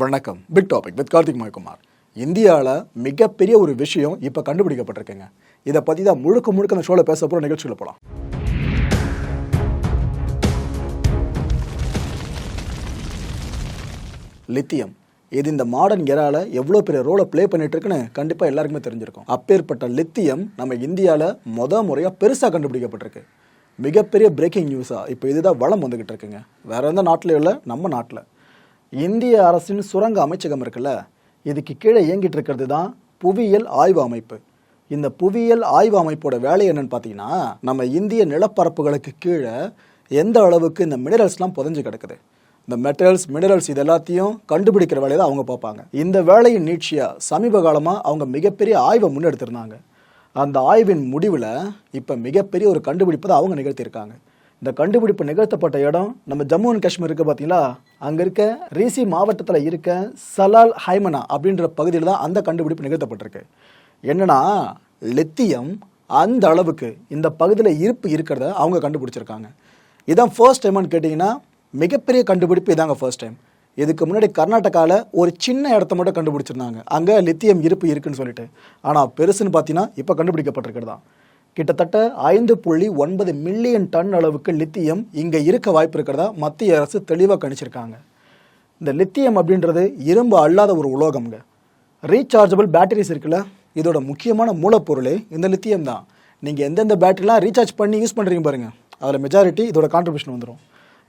வணக்கம். Big topic with Karthik மயக்குமார் இந்தியாவில் மிகப்பெரிய ஒரு விஷயம் இப்போ கண்டுபிடிக்கப்பட்டிருக்குங்க. இதை பற்றி தான் முழுக்க முழுக்க அந்த ஷோவில் பேச போகிற நிகழ்ச்சியில் போகலாம் லித்தியம். இது இந்த மாடர்ன் எரால எவ்வளோ பெரிய ரோலை ப்ளே பண்ணிட்டு இருக்குன்னு கண்டிப்பாக எல்லாருக்குமே தெரிஞ்சிருக்கும். அப்பேற்பட்ட லித்தியம் நம்ம இந்தியாவில் மொத முறையாக பெருசாக கண்டுபிடிக்கப்பட்டிருக்கு. மிகப்பெரிய பிரேக்கிங் நியூஸாக இப்போ இதுதான் வளம் வந்துக்கிட்டு இருக்குங்க வேற எந்த நாட்டிலையும் இல்லை நம்ம நாட்டில். இந்திய அரசின் சுரங்க அமைச்சகம் இருக்குல்ல? இதுக்கு கீழே இயங்கிட்டு இருக்கிறது தான் புவியியல் ஆய்வு அமைப்பு. இந்த புவியியல் ஆய்வு அமைப்போட வேலை என்னன்னு பார்த்தீங்கன்னா நம்ம இந்திய நிலப்பரப்புகளுக்கு கீழே எந்த அளவுக்கு இந்த மினரல்ஸ்லாம் புதைஞ்சு கிடக்குது? இந்த மெட்டல்ஸ் மினரல்ஸ் இது எல்லாத்தையும் கண்டுபிடிக்கிற வேலையை தான் அவங்க பார்ப்பாங்க. இந்த வேலையின் நீட்சியாக சமீப காலமாக அவங்க மிகப்பெரிய ஆய்வை முன்னெடுத்திருந்தாங்க. அந்த ஆய்வின் முடிவில் இப்போ மிகப்பெரிய ஒரு கண்டுபிடிப்பை அவங்க நிகழ்த்தியிருக்காங்க. இந்த கண்டுபிடிப்பு நிகழ்த்தப்பட்ட இடம் நம்ம ஜம்மு அண்ட் காஷ்மீர் இருக்கு பார்த்தீங்களா அங்கே இருக்க ரீசி மாவட்டத்தில் இருக்க சலால் ஹைமனா அப்படின்ற பகுதியில் தான் அந்த கண்டுபிடிப்பு நிகழ்த்தப்பட்டிருக்கு. என்னன்னா லித்தியம் அந்த அளவுக்கு இந்த பகுதியில் இருப்பு இருக்கிறத அவங்க கண்டுபிடிச்சிருக்காங்க. இதான் ஃபர்ஸ்ட் டைம்னு கேட்டிங்கன்னா மிகப்பெரிய கண்டுபிடிப்பு இதாங்க ஃபர்ஸ்ட் டைம் இதுக்கு முன்னாடி கர்நாடகாவில் ஒரு சின்ன இடத்த மட்டும் கண்டுபிடிச்சிருந்தாங்க. அங்கே லித்தியம் இருப்பு இருக்குன்னு சொல்லிட்டு. ஆனால் பெருசுன்னு பார்த்தீங்கன்னா இப்போ கண்டுபிடிக்கப்பட்டிருக்கிறது. தான் கிட்டத்தட்ட ஐந்து புள்ளி ஒன்பது மில்லியன் டன் அளவுக்கு லித்தியம் இங்கே இருக்க வாய்ப்பு இருக்கிறதா மத்திய அரசு தெளிவாக கணிச்சிருக்காங்க. இந்த லித்தியம் அப்படின்றது இரும்பு அல்லாத ஒரு உலோகம்ங்க. ரீசார்ஜபிள் பேட்டரிஸ் இருக்குல்ல இதோட முக்கியமான மூலப்பொருளே இந்த லித்தியம் தான். நீங்கள் எந்தெந்த பேட்டரிலாம் ரீசார்ஜ் பண்ணி யூஸ் பண்ணுறீங்க பாருங்கள் அதில் மெஜாரிட்டி இதோட கான்ட்ரிபியூஷன் வந்துடும்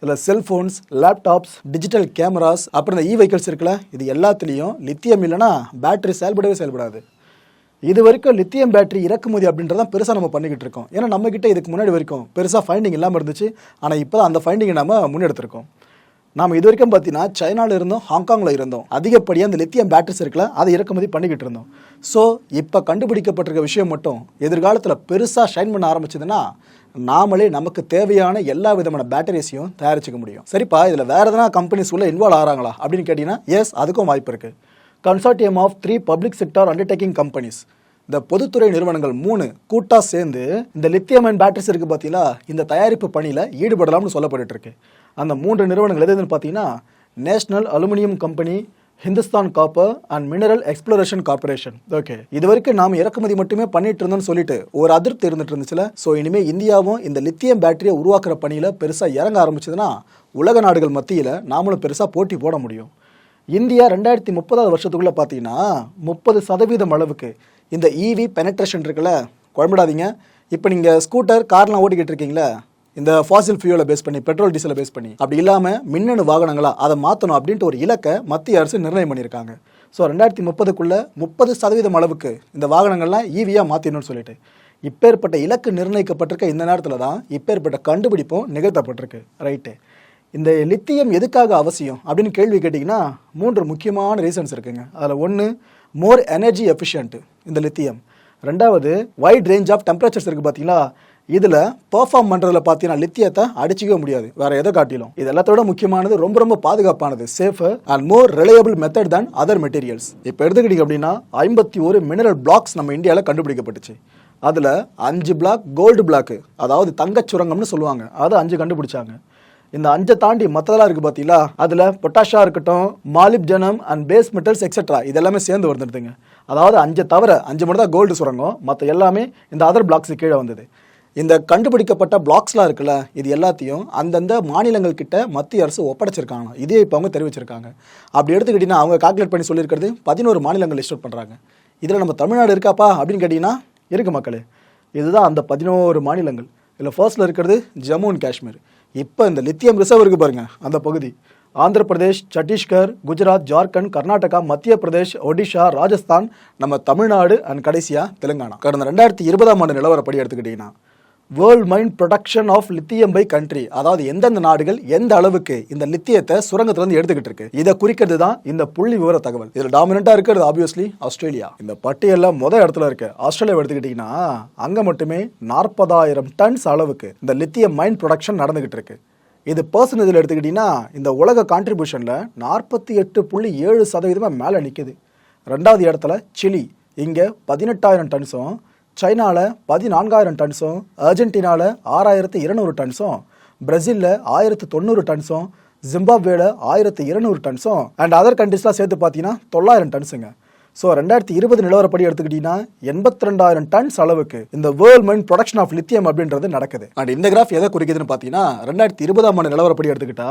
இதில் செல்ஃபோன்ஸ் லேப்டாப்ஸ் டிஜிட்டல் கேமராஸ் அப்புறம் இந்த இ வெஹிக்கிள்ஸ் இருக்குல்ல இது எல்லாத்துலேயும் லித்தியம் இல்லைனா பேட்டரி செயல்படவே செயல்படாது. இது வரைக்கும் லித்தியம் பேட்டரி இறக்குமதி அப்படின்றதான் பெருசாக நம்ம பண்ணிக்கிட்டு இருக்கோம். ஏன்னா நம்மக்கிட்ட இதுக்கு முன்னாடி வரைக்கும் பெருசாக ஃபைண்டிங் இல்லாமல் இருந்துச்சு. ஆனால் இப்போ அந்த ஃபைண்டிங்கை நம்ம முன்னெடுத்திருக்கோம். நாம் இது வரைக்கும் பார்த்தீங்கன்னா சைனாவில் இருந்தோம் ஹாங்காங்கில் இருந்தோம். அதிகப்படியாக அந்த லித்தியம் பேட்டரிஸ் இருக்குல்ல அதை இறக்குமதி பண்ணிக்கிட்டு இருந்தோம். ஸோ இப்போ கண்டுபிடிக்கப்பட்டிருக்க விஷயம் மட்டும் எதிர்காலத்தில் பெருசாக ஷைன் பண்ண ஆரம்பிச்சதுன்னா நாமளே நமக்கு தேவையான எல்லா விதமான பேட்டரிஸையும் தயாரிச்சுக்க முடியும். சரிப்பா இதில் வேறு எதனா கம்பெனிஸ் உள்ள இன்வால்வ் ஆகிறாங்களா அப்படின்னு கேட்டிங்கன்னா எஸ் அதுக்கும் வாய்ப்பு இருக்குது consortium of three public sector undertaking companies இந்த பொதுத்துறை நிறுவனங்கள் மூணு கூட்டாக சேர்ந்து இந்த லித்தியம் அண்ட் பேட்டரிஸ் இருக்குது பார்த்தீங்களா இந்த தயாரிப்பு பணியில் ஈடுபடலாம்னு சொல்லப்பட்டு இருக்கு அந்த மூன்று நிறுவனங்கள் எதுன்னு பார்த்தீங்கன்னா National Aluminium Company Hindustan Copper and Mineral Exploration Corporation okay இது வரைக்கும் நாம் இறக்குமதி மட்டுமே பண்ணிட்டு இருந்தோம்னு சொல்லிட்டு ஒரு அதிருப்தி இருந்துட்டு இருந்துச்சுல. ஸோ இனிமேல் இந்தியாவும் இந்த லித்தியம் பேட்டரியை உருவாக்குற பணியில் பெருசாக இறங்க ஆரம்பிச்சதுன்னா உலக நாடுகள் மத்தியில் நாமளும் பெருசாக போட்டி போட முடியும். இந்தியா ரெண்டாயிரத்தி முப்பதாவது வருஷத்துக்குள்ளே பார்த்தீங்கன்னா முப்பது சதவீதம் அளவுக்கு இந்த இவி பெனட்ரேஷன் இருக்குல்ல? குழம்பிடாதீங்க. இப்போ நீங்கள் ஸ்கூட்டர் கார்லாம் ஓட்டிக்கிட்டு இருக்கீங்களா இந்த ஃபாசில் ஃபியூலை பேஸ் பண்ணி பெட்ரோல் டீசலை பேஸ் பண்ணி அப்படி இல்லாமல் மின்னணு வாகனங்களா அதை மாற்றணும் அப்படின்ட்டு ஒரு இலக்கை மத்திய அரசு நிர்ணயம் பண்ணியிருக்காங்க. ஸோ ரெண்டாயிரத்தி முப்பதுக்குள்ளே முப்பது சதவீதம் அளவுக்கு இந்த வாகனங்கள்லாம் ஈவியாக மாற்றிடணும்னு சொல்லிட்டு இப்பேற்பட்ட இலக்கு நிர்ணயிக்கப்பட்டிருக்க இந்த நேரத்தில் தான் இப்பேற்பட்ட கண்டுபிடிப்பும் நிகழ்த்தப்பட்டிருக்கு. ரைட்டு இந்த லித்தியம் எதுக்காக அவசியம் அப்படின்னு கேள்வி கேட்டிங்கன்னா மூன்று முக்கியமான ரீசன்ஸ் இருக்குங்க. அதில் ஒன்று மோர் எனர்ஜி எஃபிஷியன்ட்டு இந்த லித்தியம் ரெண்டாவது வைட் ரேஞ்ச் ஆஃப் டெம்பரேச்சர்ஸ் இருக்குது பார்த்தீங்களா இதில் பெர்ஃபார்ம் பண்ணுறதுல பார்த்தீங்கன்னா லித்தியத்தை அடிச்சிக்கவே முடியாது. வேற எதை காட்டிலும். இது எல்லாத்தோட முக்கியமானது ரொம்ப ரொம்ப பாதுகாப்பானது safe and more reliable method than other materials இப்போ எடுத்துக்கிட்டீங்க அப்படின்னா ஐம்பத்தி ஒரு மினரல் பிளாக்ஸ் நம்ம இந்தியாவில் கண்டுபிடிக்கப்பட்டுச்சு. அதில் அஞ்சு பிளாக் கோல்டு பிளாக்கு அதாவது தங்கச் சுரங்கம்னு சொல்லுவாங்க. அதை அஞ்சு கண்டுபிடிச்சாங்க. இந்த அஞ்சை தாண்டி மற்றதெல்லாம் இருக்குது பார்த்தீங்களா அதில் பொட்டாஷா இருக்கட்டும் மாலிப்ஜனம் அண்ட் பேஸ் மெட்டல்ஸ் எக்ஸெட்ரா இது எல்லாமே சேர்ந்து வந்துடுதுங்க. அதாவது அஞ்சை தவிர அஞ்சு மட்டும் தான் கோல்டு சுரங்கம். மற்ற எல்லாமே இந்த அதர் பிளாக்ஸு கீழே வந்தது. இந்த கண்டுபிடிக்கப்பட்ட பிளாக்ஸ்லாம் இருக்குல்ல இது எல்லாத்தையும் அந்தந்த மாநிலங்கள் கிட்ட மத்திய அரசு ஒப்படைச்சிருக்காங்க இதே இப்போ அவங்க தெரிவிச்சிருக்காங்க. அப்படி எடுத்துக்கிட்டிங்கன்னா அவங்க கால்குலேட் பண்ணி சொல்லியிருக்கிறது பதினோரு மாநிலங்கள் லிஸ்ட் பண்ணுறாங்க இதில் நம்ம தமிழ்நாடு இருக்காப்பா அப்படின்னு கேட்டிங்கன்னா இருக்கு மக்களே. இதுதான் அந்த பதினோரு மாநிலங்கள். இதில் ஃபர்ஸ்ட்டில் இருக்கிறது ஜம்மு அண்ட் காஷ்மீர். இப்போ இந்த லித்தியம் ரிசர்வ் இருக்கு பாருங்க அந்த பகுதி. ஆந்திர பிரதேஷ் சத்தீஸ்கர் குஜராத் ஜார்க்கண்ட் கர்நாடகா மத்திய பிரதேஷ் ஒடிஷா ராஜஸ்தான் நம்ம தமிழ்நாடு அண்ட் கடைசியாக தெலுங்கானா. கடந்த ரெண்டாயிரத்தி இருபதாம் ஆண்டு நிலவரப்படி எடுத்துக்கிட்டிங்கன்னா world mine production of lithium by country அதாவது எந்தெந்த நாடுகள் எந்த அளவுக்கு இந்த லித்தியத்தை சுரங்கத்துல இருந்து எடுத்துக்கிட்டு இருக்கு. இதை குறிக்கிறது தான் இந்த புள்ளி விவர தகவல். இதுல டாமினண்டா இருக்கிறது ஆப்வியஸ்லி ஆஸ்திரேலியா இந்த பட்டியல்ல முத இடத்துல இருக்கு ஆஸ்திரேலியா எடுத்துக்கிட்டீங்கன்னா அங்க மட்டுமே நாற்பதாயிரம் டன்ஸ் அளவுக்கு இந்த லித்தியம் மைண்ட் ப்ரொடக்ஷன் நடந்துகிட்டு இருக்கு. இது பர்சன்டேஜில் எடுத்துக்கிட்டிங்கன்னா இந்த உலக கான்ட்ரிபியூஷனில் நாற்பத்தி எட்டு புள்ளி ஏழு சதவீதமாக மேலே நிற்குது ரெண்டாவது இடத்துல சிலி. இங்கே பதினெட்டாயிரம் டன்ஸும் சைனாவில் பதினான்காயிரம் டன்ஸும் அர்ஜென்டினாவில் ஆறாயிரத்து இருநூறு டன்ஸும் பிரசிலில் ஆயிரத்து தொண்ணூறு டன்ஸும் ஜிம்பாப்வேல ஆயிரத்து இருநூறு டன்ஸும் அண்ட் அதர் கண்ட்ரிஸ்லாம் சேர்த்து பார்த்தீங்கன்னா தொள்ளாயிரம் டன்ஸுங்க. ஸோ ரெண்டாயிரத்தி இருபது நிலவரப்படி எடுத்துக்கிட்டீங்கன்னா எண்பத்தி ரெண்டாயிரம் டன்ஸ் அளவுக்கு இந்த world mine production of lithium அப்படின்றது நடக்குது. அண்ட் இந்த கிராஃப் எதை குறிக்குதுன்னு பார்த்தீங்கன்னா ரெண்டாயிரத்தி இருபதாம் ஆண்டு நிலவரப்படி எடுத்துக்கிட்டா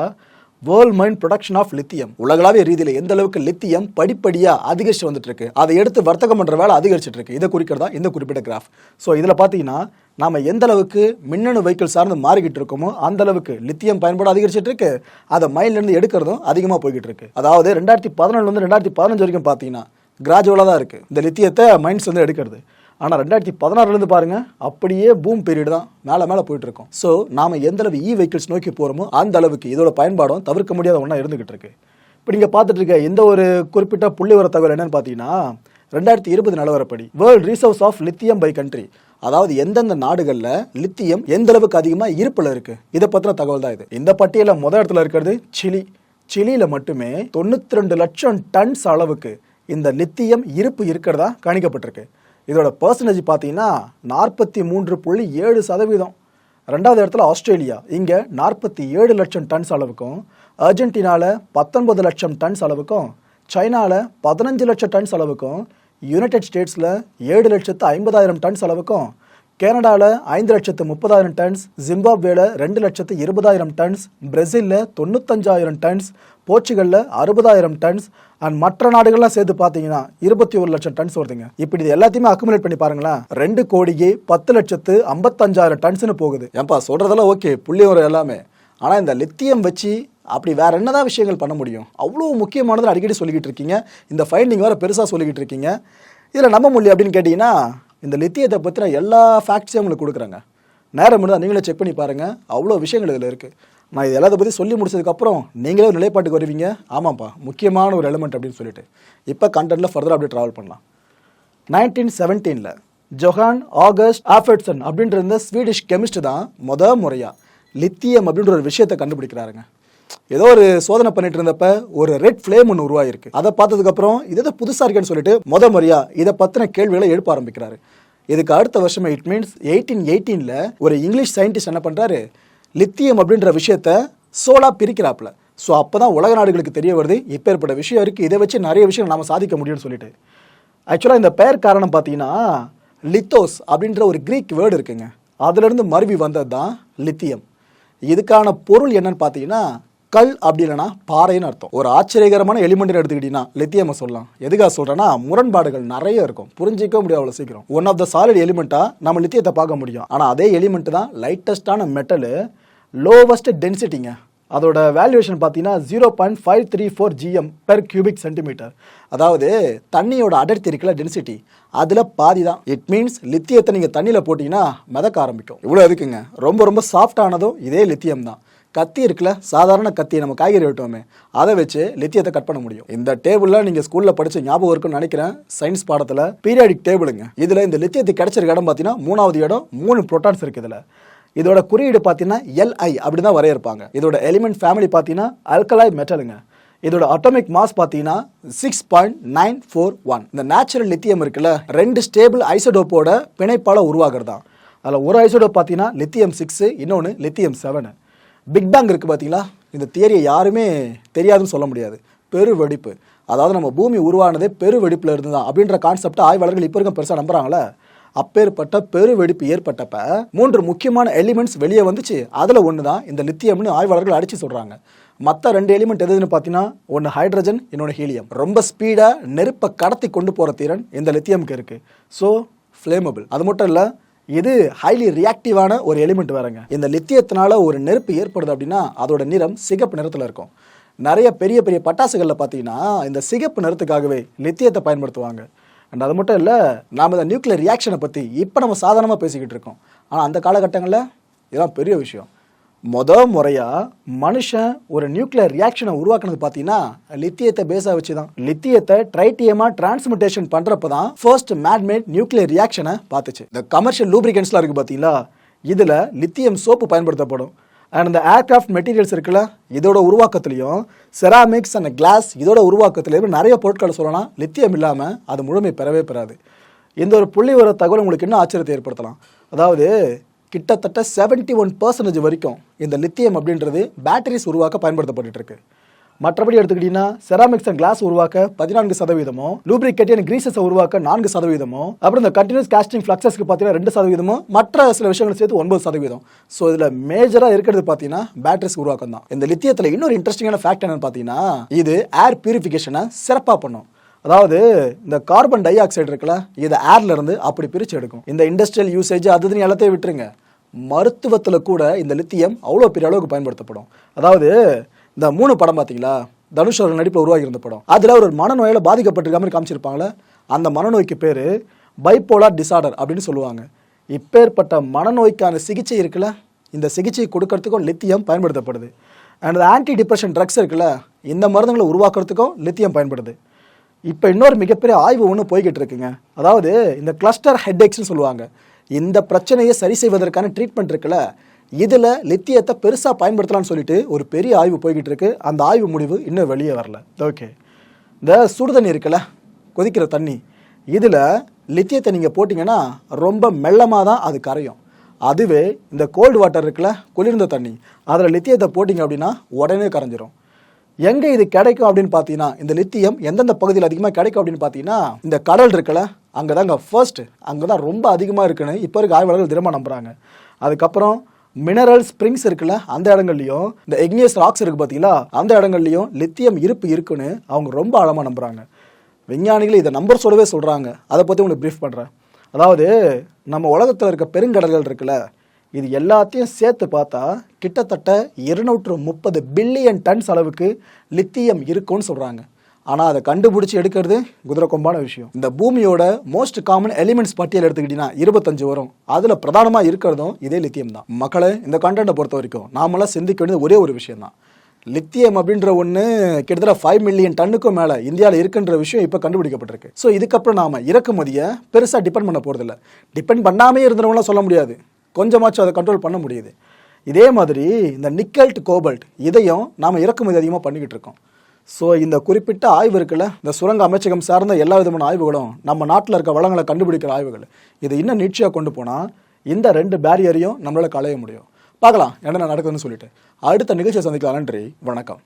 world mine production of lithium உலகளாவிய ரீதியில் எந்த அளவுக்கு லித்தியம் படிப்படியாக அதிகரிச்சு வந்துட்டு இருக்கு அதை எடுத்து வர்த்தகம் பண்ணுற வேலை அதிகரிச்சுட்டு இருக்கு இதை குறிக்கிறதா? இந்த குறிப்பிட்ட கிராஃப் ஸோ இதில் பார்த்தீங்கன்னா நாம் எந்த அளவுக்கு மின்னணு வெஹிக்கிள் சார்ந்து மாறிக்கிட்டு இருக்கோமோ அந்த அளவுக்கு லித்தியம் பயன்பாடு அதிகரிச்சிட்டு இருக்கு அதை மைண்ட்லேருந்து எடுக்கிறதும் அதிகமாக போய்கிட்டு இருக்கு அதாவது ரெண்டாயிரத்தி பதினொன்றுலேருந்து ரெண்டாயிரத்தி பதினஞ்சு வரைக்கும் பார்த்தீங்கன்னா கிராஜுவலாக தான் இருக்குது இந்த லித்தியத்தை மைண்ட்ஸ் வந்து எடுக்கிறது. ஆனால் ரெண்டாயிரத்தி பதினாறுலேருந்து பாருங்கள் அப்படியே பூம் பீரியட் தான் மேலே மேலே போயிட்டு இருக்கோம். ஸோ நாம் எந்த அளவு இ வெஹிக்கிள்ஸ் நோக்கி போகிறோமோ அந்த அளவுக்கு இதோட பயன்பாடும் தவிர்க்க முடியாத ஒன்றா இருந்துகிட்டு இருக்கு. இப்போ நீங்கள் பார்த்துட்டு இருக்க எந்த ஒரு குறிப்பிட்ட புள்ளி வர தகவல் என்னன்னு பார்த்தீங்கன்னா ரெண்டாயிரத்தி இருபது நிலவரப்படி world reserves of lithium by country அதாவது எந்தெந்த நாடுகளில் லித்தியம் எந்த அளவுக்கு அதிகமாக இருப்பில் இருக்குது இதை பற்றின தகவல் தான் இது. இந்த பட்டியலில் முத இடத்துல இருக்கிறது சிலி. சிலியில் மட்டுமே தொண்ணூற்றி ரெண்டு லட்சம் டன்ஸ் அளவுக்கு இந்த லித்தியம் இருப்பு இருக்கிறதா கணிக்கப்பட்டிருக்கு. இதோட பர்சன்டேஜ் பார்த்தீங்கன்னா நாற்பத்தி மூன்று புள்ளி ஏழு சதவீதம். ரெண்டாவது இடத்துல ஆஸ்திரேலியா. இங்கே நாற்பத்தி ஏழு லட்சம் டன்ஸ் அளவுக்கும் அர்ஜென்டினாவில் பத்தொன்பது லட்சம் டன்ஸ் அளவுக்கும் சைனாவில் பதினஞ்சு லட்சம் டன்ஸ் அளவுக்கும் யுனைடெட் ஸ்டேட்ஸில் ஏழு லட்சத்து ஐம்பதாயிரம் டன்ஸ் அளவுக்கும் கனடாவில் ஐந்து லட்சத்து முப்பதாயிரம் டன்ஸ் ஜிம்பாப்வேல ரெண்டு லட்சத்து இருபதாயிரம் டன்ஸ் பிரேசிலில் தொண்ணூத்தஞ்சாயிரம் டன்ஸ் போர்ச்சுகலில் அறுபதாயிரம் டன்ஸ் அண்ட் மற்ற நாடுகள்லாம் சேர்த்து பார்த்தீங்கன்னா இருபத்தி ஒரு லட்சம் டன்ஸ் வருதுங்க. இப்படி இது எல்லாத்தையுமே அக்குமுலேட் பண்ணி பாருங்களேன். ரெண்டு கோடியே பத்து லட்சத்து ஐம்பத்தஞ்சாயிரம் டன்ஸ்னு போகுது. ஏன்பா சொல்கிறதெல்லாம் ஓகே புள்ளி வரும் எல்லாமே. ஆனால் இந்த லித்தியம் வச்சு அப்படி வேற என்னதான் விஷயங்கள் பண்ண முடியும்? அவ்வளோ முக்கியமானது அடிக்கடி சொல்லிக்கிட்டு இருக்கீங்க. இந்த ஃபைண்டிங் வேறு பெருசாக சொல்லிக்கிட்டு இருக்கீங்க. இதில் நம்ப முடியல அப்படின்னு கேட்டிங்கன்னா இந்த லித்தியத்தை பற்றின எல்லா ஃபேக்ட்ஸையும் உங்களுக்கு கொடுக்குறாங்க. நேரம் இருந்தால் நீங்களே செக் பண்ணி பாருங்கள் அவ்வளோ விஷயங்கள் இதில் இருக்குது நான் இது எல்லாத்தை பற்றி சொல்லி முடிச்சதுக்கப்புறம் நீங்களே ஒரு நிலைப்பாட்டுக்கு வருவீங்க. ஆமாப்பா முக்கியமான ஒரு எலிமெண்ட் அப்படின்னு சொல்லிட்டு. இப்போ கண்டென்ட்டில் ஃபர்தராக அப்படியே ட்ராவல் பண்ணலாம். நைன்டீன் செவன்டீனில் ஜொஹான் ஆகஸ்ட் ஆஃபர்ட்சன் அப்படின்ற இந்த ஸ்வீடிஷ் கெமிஸ்ட் தான் முத முறையாக லித்தியம் அப்படின்ற ஒரு விஷயத்தை கண்டுபிடிக்கிறாருங்க. ஏதோ ஒரு சோதனை பண்ணிட்டு இருந்தப்ப ஒரு ரெட் ஃப்ளேம் ஒன்று உருவாயிருக்கு. அதை பார்த்ததுக்கு அப்புறம் இது ஏதோ புதுசாக இருக்கேன்னு சொல்லிட்டு முத முறையா இதை பற்றின கேள்விகளை எழுப்ப ஆரம்பிக்கிறாரு. இதுக்கு அடுத்த வருஷமே இட் மீன்ஸ் எயிட்டீன் எயிட்டீனில் ஒரு இங்கிலீஷ் சயின்டிஸ்ட் என்ன பண்ணுறாரு லித்தியம் அப்படின்ற விஷயத்த சோலா பிரிக்கிறாப்புல. ஸோ அப்போ தான் உலக நாடுகளுக்கு தெரிய வருது இப்போ ஏற்பட்ட விஷயம் இருக்குது இதை வச்சு நிறைய விஷயம் நாம் சாதிக்க முடியும்னு சொல்லிட்டு. ஆக்சுவலாக இந்த பெயர் காரணம் பார்த்தீங்கன்னா லித்தோஸ் அப்படின்ற ஒரு கிரீக் வேர்டு இருக்குங்க. அதுலேருந்து மருவி வந்தது தான் லித்தியம் இதுக்கான பொருள் என்னன்னு பார்த்தீங்கன்னா கல் அப்படி இல்லைன்னா பாறைன்னு அர்த்தம். ஒரு ஆச்சரியகரமான எலிமெண்ட் எடுத்துக்கிட்டீங்கன்னா லித்தியமை சொல்லலாம். எதுக்காக சொல்றேன்னா முரண்பாடுகள் நிறைய இருக்கும். புரிஞ்சிக்க முடியாது அவ்வளோ சீக்கிரம். ஒன் ஆஃப் த சாலிட் எலிமெண்ட்டா நம்ம லித்தியத்தை பார்க்க முடியும். ஆனால் அதே எலிமெண்ட் தான் லைட்டஸ்டான மெட்டலு லோவஸ்ட் டென்சிட்டிங்க அதோட வேல்யூவேஷன் பார்த்தீங்கன்னா zero point five three four GM per cubic centimetre அதாவது தண்ணியோட அடர்த்தி இருக்குல்ல டென்சிட்டி அதில் பாதி தான். இட் மீன்ஸ் லித்தியத்தை நீங்கள் தண்ணியில் போட்டிங்கன்னா மிதக்க ஆரம்பிக்கும். இவ்வளோ இருக்குங்க ரொம்ப ரொம்ப சாஃப்டானதும் இதே லித்தியம் தான். கத்தி இருக்குல்ல? சாதாரண கத்தி நம்ம காய்கறி வெட்டுவோமே. அதை வச்சு லித்தியத்தை கட் பண்ண முடியும். இந்த டேபிளில் நீங்கள் ஸ்கூலில் படிச்ச ஞாபகம் இருக்குன்னு நினைக்கிறேன். சயின்ஸ் பாடத்தில் பீரியாடிக் டேபிளுங்க இதில் இந்த லித்தியத்தை கிடைச்சிருக்க இடம் பார்த்தீங்கன்னா மூணாவது இடம் மூணு ப்ரோட்டான்ஸ் இருக்கு இதில். இதோட குறியீடு பார்த்தீங்கன்னா எல்ஐ அப்படி தான் வரையறுப்பாங்க. இதோட எலிமெண்ட் ஃபேமிலி பார்த்தீங்கன்னா அல்கலாய் மெட்டலுங்க இதோட அட்டாமிக் மாஸ் பார்த்தீங்கன்னா six point nine four one இந்த நேச்சுரல் லித்தியம் இருக்குல்ல ரெண்டு ஸ்டேபிள் ஐசோடோப்போட பிணைப்பால உருவாகிறது தான் அதில் ஒரு ஐசோடோப் பார்த்தீங்கன்னா லித்தியம் சிக்ஸு இன்னொன்று லித்தியம் செவனு பிக் பேங் இருக்குது பார்த்தீங்களா இந்த தியரியை யாருமே தெரியாதுன்னு சொல்ல முடியாது. பெரு வெடிப்பு அதாவது நம்ம பூமி உருவானதே பெரு வெடிப்பில் இருந்து தான் அப்படின்ற கான்செப்டை ஆய்வாளர்கள் இப்போ இருக்க பெருசாக நம்புகிறாங்களே அப்பேற்பட்ட பெரு வெடிப்பு ஏற்பட்டப்ப மூன்று முக்கியமான எலிமெண்ட்ஸ் வெளியே வந்துச்சு. அதில் ஒன்று தான் இந்த லித்தியம்னு ஆய்வாளர்கள் அடித்து சொல்கிறாங்க மற்ற ரெண்டு எலிமெண்ட் எதுன்னு பார்த்தீங்கன்னா ஒன்று ஹைட்ரஜன் இன்னொன்று ஹீலியம் ரொம்ப ஸ்பீடாக நெருப்பை கடத்தி கொண்டு போகிற திறன் இந்த லித்தியமுக்கு இருக்குது ஸோ ஃப்ளேமபிள் அது மட்டும் இல்லை இது ஹைலி ரியாக்டிவான ஒரு எலிமெண்ட் வேறங்க. இந்த லித்தியத்தினால ஒரு நெருப்பு ஏற்படுது அப்படின்னா அதோட நிறம் சிகப்பு நிறத்தில் இருக்கும். நிறைய பெரிய பெரிய பட்டாசுகளில் பார்த்தீங்கன்னா இந்த சிகப்பு நிறத்துக்காகவே லித்தியத்தை பயன்படுத்துவாங்க. அண்ட் அது மட்டும் இல்லை நாம் இந்த நியூக்ளியர் ரியாக்ஷனை பற்றி இப்போ நம்ம சாதாரணமாக பேசிக்கிட்டு இருக்கோம். ஆனால் அந்த காலகட்டங்களில் இதெல்லாம் பெரிய விஷயம். முத முறையாக மனுஷன் ஒரு நியூக்ளியர் ரியாக்ஷனை உருவாக்குனது பார்த்தீங்கன்னா லித்தியத்தை பேஸாக வச்சு தான் லித்தியத்தை ட்ரைட்டியமாக டிரான்ஸ்மிட்டேஷன் பண்ணுறப்ப தான் ஃபர்ஸ்ட் மேட்மேட் நியூக்ளியர் ரியாக்ஷனை பார்த்துச்சு இந்த கமர்ஷியல் லூப்ரிகன்ஸ்லாம் இருக்குது பார்த்தீங்களா இதில் லித்தியம் சோப்பு பயன்படுத்தப்படும். அண்ட் இந்த ஏர்கிராஃப்ட் மெட்டீரியல்ஸ் இருக்குல்ல இதோட உருவாக்கத்துலையும் செராமிக்ஸ் அண்ட் கிளாஸ் இதோட உருவாக்கத்துலையும் நிறைய பொருட்களை சொல்லலாம். லித்தியம் இல்லாமல் அது முழுமை பெறவே பெறாது. இந்த ஒரு புள்ளி வர தகவல் உங்களுக்கு இன்னும் ஆச்சரியத்தை ஏற்படுத்தலாம். அதாவது கிட்டத்தட்ட 71% ஒன் பர்சன்டேஜ் வரைக்கும் இந்த லித்தியம் அப்படின்றது பேட்டரிஸ் உருவாக்க பயன்படுத்தப்பட்டு இருக்கு. மற்றபடி எடுத்துக்கிட்டீங்கன்னா செராமிக்ஸ் அண்ட் கிளாஸ் உருவாக்க பதினான்கு சதவீதமோ லூப்ரிகேட் அண்ட் கிரீசஸ் உருவாக்க நான்கு சதவீதமோ அப்புறம் இந்த கண்டினியூஸ் காஸ்டிங் ஃபிளக்ஸஸ்க்கு பார்த்தீங்கன்னா ரெண்டு சதவீதமும் மற்ற சில விஷயங்கள் சேர்த்து ஒன்பது சதவீதம். ஸோ இதில் மேஜராக இருக்கிறது பார்த்தீங்கன்னா பேட்டரிஸ் உருவாக்கம் தான் இந்த லித்தியத்தில் இன்னொரு இன்ட்ரெஸ்டிங்கான ஃபேக்ட் என்னன்னு பார்த்தீங்கன்னா இது ஏர் பியூரிஃபிகேஷனை சிறப்பாக பண்ணும். அதாவது இந்த கார்பன் டை ஆக்சைடு இருக்குல்ல இதை ஏர்ல இருந்து அப்படி பிரிச்சு எடுக்கும். இந்த இண்டஸ்ட்ரியல் யூசேஜ் அதுன்னு எல்லாத்தையும் விட்டுருங்க. மருத்துவத்தில் கூட இந்த லித்தியம் அவ்வளோ பெரிய அளவுக்கு பயன்படுத்தப்படும். அதாவது இந்த மூணு படம் பார்த்தீங்களா தனுஷ் அவர்கள் நடிப்பில் உருவாகி இருந்த படம். அதில் ஒரு மனநோயால் பாதிக்கப்பட்டிருக்க மாதிரி காமிச்சிருப்பாங்களே அந்த மனநோய்க்கு பேர் பைப்போலார் டிசார்டர் அப்படின்னு சொல்லுவாங்க. இப்பேற்பட்ட மனநோய்க்கான சிகிச்சை இருக்குல்ல? இந்த சிகிச்சை கொடுக்கறதுக்கும் லித்தியம் பயன்படுத்தப்படுது. அண்ட் ஆன்டி டிப்ரெஷன் ட்ரக்ஸ் இருக்குல்ல? இந்த மருந்துகளை உருவாக்குறதுக்கும் லித்தியம் பயன்படுது. இப்போ இன்னொரு மிகப்பெரிய ஆய்வு ஒன்று போய்கிட்டு இருக்குங்க. அதாவது இந்த கிளஸ்டர் ஹெட்ஏக்ஸ்னு சொல்லுவாங்க. இந்த பிரச்சனையை சரி செய்வதற்கான ட்ரீட்மெண்ட் இருக்குல்ல இதில் லித்தியத்தை பெருசாக பயன்படுத்தலாம்னு சொல்லிட்டு ஒரு பெரிய ஆய்வு போய்கிட்டு இருக்கு. அந்த ஆய்வு முடிவு இன்னும் வெளியே வரல. ஓகே இந்த சுடு தண்ணி இருக்குல்ல கொதிக்கிற தண்ணி இதில் லித்தியத்தை நீங்கள் போட்டிங்கன்னா ரொம்ப மெல்லமாக தான் அது கரையும். அதுவே இந்த கோல்டு வாட்டர் இருக்குல்ல குளிர்ந்த தண்ணி அதில் லித்தியத்தை போட்டிங்க அப்படின்னா உடனே கரைஞ்சிரும். எங்கே இது கிடைக்கும் அப்படின்னு பார்த்தீங்கன்னா இந்த லித்தியம் எந்தெந்த பகுதியில் அதிகமாக கிடைக்கும் அப்படின்னு பார்த்தீங்கன்னா இந்த கடல் இருக்குல்ல அங்கே தாங்க ஃபர்ஸ்ட் அங்கே தான் ரொம்ப அதிகமாக இருக்குன்னு இப்போ இருக்க ஆய்வாளர்கள் தினமாக நம்புகிறாங்க அதுக்கப்புறம் மினரல் ஸ்ப்ரிங்ஸ் இருக்குல்ல அந்த இடங்கள்லையும் இந்த எக்னியஸ் ராக்ஸ் இருக்குது பார்த்தீங்களா அந்த இடங்கள்லையும் லித்தியம் இருப்பு இருக்குன்னு அவங்க ரொம்ப ஆழமாக நம்புகிறாங்க விஞ்ஞானிகள் இதை நம்பர் சொல்லவே சொல்கிறாங்க அதை பற்றி உங்களுக்கு ப்ரீஃப் பண்ணுறேன் அதாவது நம்ம உலகத்தில் இருக்க பெருங்கடல்கள் இருக்குல்ல இது எல்லாத்தையும் சேர்த்து பார்த்தா கிட்டத்தட்ட இருநூற்று முப்பது பில்லியன் டன்ஸ் அளவுக்கு லித்தியம் இருக்கும்னு சொல்கிறாங்க ஆனால் அதை கண்டுபிடிச்சி எடுக்கிறது குதிரை கொம்பான விஷயம். இந்த பூமியோட மோஸ்ட் காமன் எலிமெண்ட்ஸ் பட்டியல் எடுத்துக்கிட்டிங்கன்னா இருபத்தஞ்சு வரும். அதில் பிரதானமாக இருக்கிறதும் இதே லித்தியம் தான். மக்களை இந்த கண்டென்ட்டை பொறுத்த வரைக்கும் நாமெல்லாம் சிந்திக்க வேண்டியது ஒரே ஒரு விஷயம் தான் லித்தியம் அப்படின்ற ஒன்று கிட்டத்தட்ட ஃபைவ் மில்லியன் டன்னுக்கும் மேலே இந்தியாவில் இருக்குன்ற விஷயம் இப்போ கண்டுபிடிக்கப்பட்டிருக்கு. ஸோ இதுக்கப்புறம் நாம இறக்குமதியை பெருசாக டிபெண்ட் பண்ண போகிறதில்ல டிபெண்ட் பண்ணாமே இருந்தவங்களாம் சொல்ல முடியாது. கொஞ்சமாச்சும் அதை கண்ட்ரோல் பண்ண முடியுது. இதே மாதிரி இந்த நிக்கல்ட் கோபல்ட் இதையும் நாம் இறக்குமதி அதிகமாக பண்ணிக்கிட்டு இருக்கோம். ஸோ இந்த குறிப்பிட்ட ஆய்வு இருக்குல்ல இந்த சுரங்க அமைச்சகம் சார்ந்த எல்லா விதமான ஆய்வுகளும் நம்ம நாட்டில் இருக்க வளங்களை கண்டுபிடிக்கிற ஆய்வுகள். இது இன்னும் நீட்சியாக கொண்டு போனால் இந்த ரெண்டு பேரியரையும் நம்மளால் களைய முடியும். பார்க்கலாம் என்னென்ன நடக்குதுன்னு சொல்லிட்டு. அடுத்த நிகழ்ச்சியை சந்திக்கலாம் நன்றி வணக்கம்.